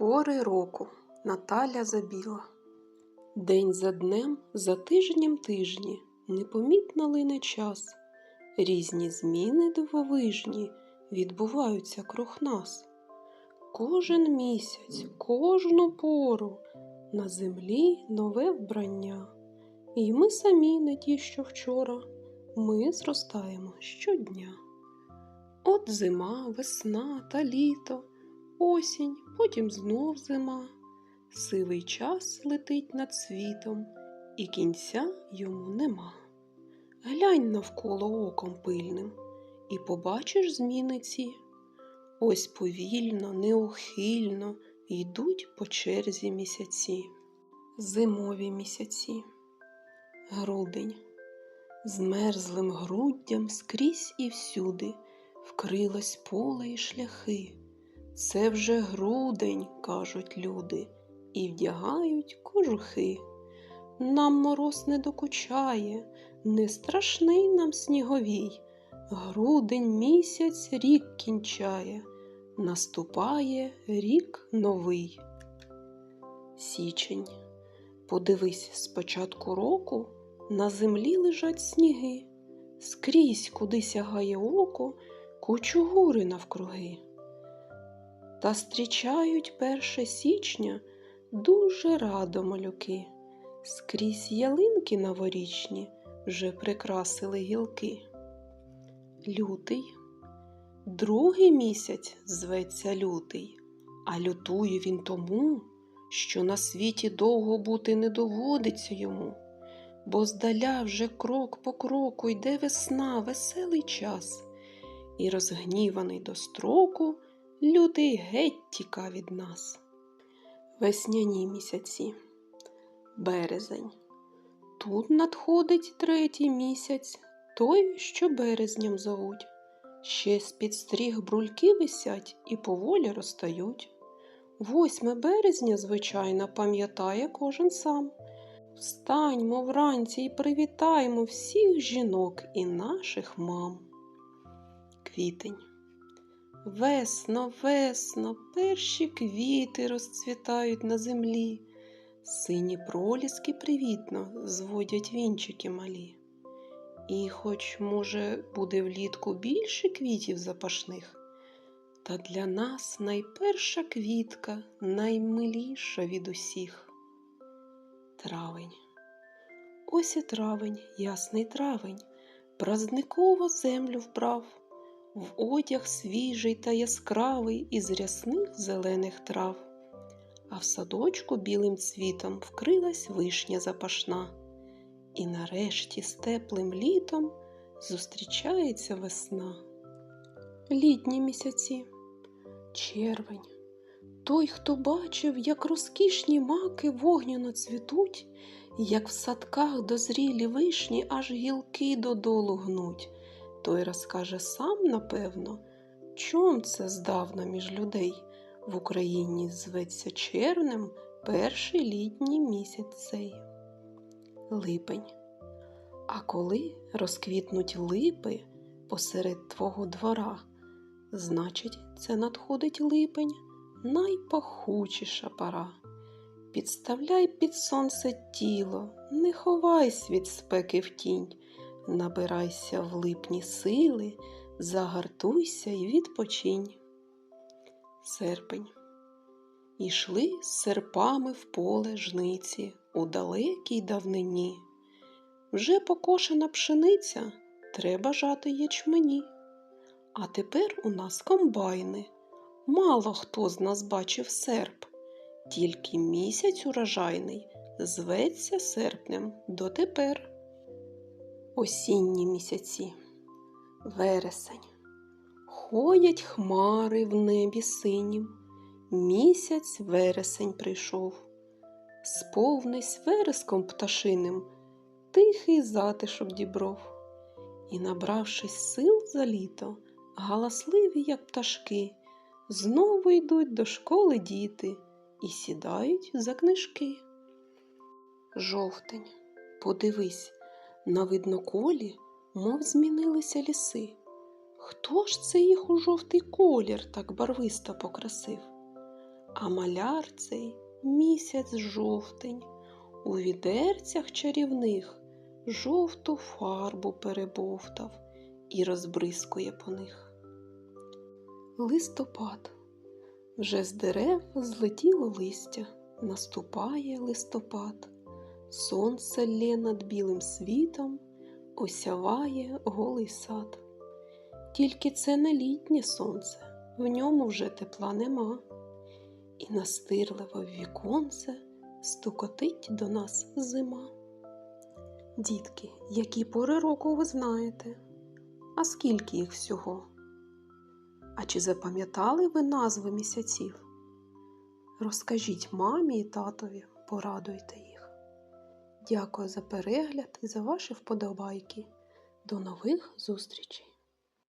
Пори року Наталя Забіла. День за днем, за тижнем тижні, непомітно лине час. Різні зміни дивовижні відбуваються круг нас. Кожен місяць, кожну пору на землі нове вбрання. І ми самі не ті, що вчора, ми зростаємо щодня. От зима, весна та літо, осінь, потім знов зима. Сивий час летить над світом, і кінця йому нема. Глянь навколо оком пильним, і побачиш зміни ці. Ось повільно, неухильно йдуть по черзі місяці, зимові місяці. Грудень з мерзлим груддям скрізь і всюди вкрилось поле й шляхи. Це вже грудень, кажуть люди, і вдягають кожухи. Нам мороз не докучає, не страшний нам сніговій. Грудень місяць рік кінчає, наступає рік новий. Січень. Подивись, з початку року на землі лежать сніги, скрізь, куди сягає око, кучугури навкруги. Та зустрічають перше січня дуже радо малюки. Скрізь ялинки новорічні вже прикрасили гілки. Лютий, другий місяць зветься лютий, а лютує він тому, що на світі довго бути не доводиться йому, бо здаля вже крок по кроку йде весна, веселий час, і розгніваний до строку лютий геть тіка від нас. Весняні місяці, березень. Тут надходить третій місяць, той, що березням зовуть. Ще з-під стріх брульки висять і поволі розтають. Восьме березня, звичайно, пам'ятає кожен сам. Встаньмо вранці і привітаємо всіх жінок і наших мам. Квітень. Весно, весно, перші квіти розцвітають на землі, сині проліски привітно зводять вінчики малі. І, хоч, може, буде влітку більше квітів запашних, та для нас найперша квітка наймиліша від усіх. Травень. Ось і травень, ясний травень, празниково землю вбрав в одяг свіжий та яскравий із рясних зелених трав, а в садочку білим цвітом вкрилась вишня запашна, і нарешті з теплим літом зустрічається весна. Літні місяці, червень. Той, хто бачив, як розкішні маки вогняно цвітуть, як в садках дозрілі вишні аж гілки додолу гнуть той розкаже сам, напевно, чом це здавна між людей в Україні зветься червнем перший літній місяць цей. Липень. А коли розквітнуть липи посеред твого двора, значить, це надходить липень найпахучіша пора. Підставляй під сонце тіло, не ховайся від спеки в тінь. Набирайся в липні сили, загартуйся й відпочинь. Серпень. Ішли з серпами в поле жниці у далекій давнині. Вже покошена пшениця, треба жати ячмені. А тепер у нас комбайни. Мало хто з нас бачив серп, тільки місяць урожайний зветься серпнем дотепер осінні місяці, вересень. Ходять хмари в небі синім, місяць вересень прийшов, сповнись вереском пташиним, тихий затишок дібров, і, набравшись сил за літо, галасливі, як пташки, знову йдуть до школи діти і сідають за книжки. Жовтень, подивись, на видноколі, мов змінилися ліси. Хто ж це їх у жовтий колір так барвисто покрасив? А маляр цей місяць жовтень, у відерцях чарівних жовту фарбу перебовтав і розбризкує по них. Листопад. Вже з дерев злетіло листя, наступає листопад. Сонце лє над білим світом, осяває голий сад. Тільки це не літнє сонце, в ньому вже тепла нема. І настирливо в віконце стукотить до нас зима. Дітки, які пори року ви знаєте? А скільки їх всього? А чи запам'ятали ви назви місяців? Розкажіть мамі і татові, порадуйте їх. Дякую за перегляд і за ваші вподобайки. До нових зустрічей!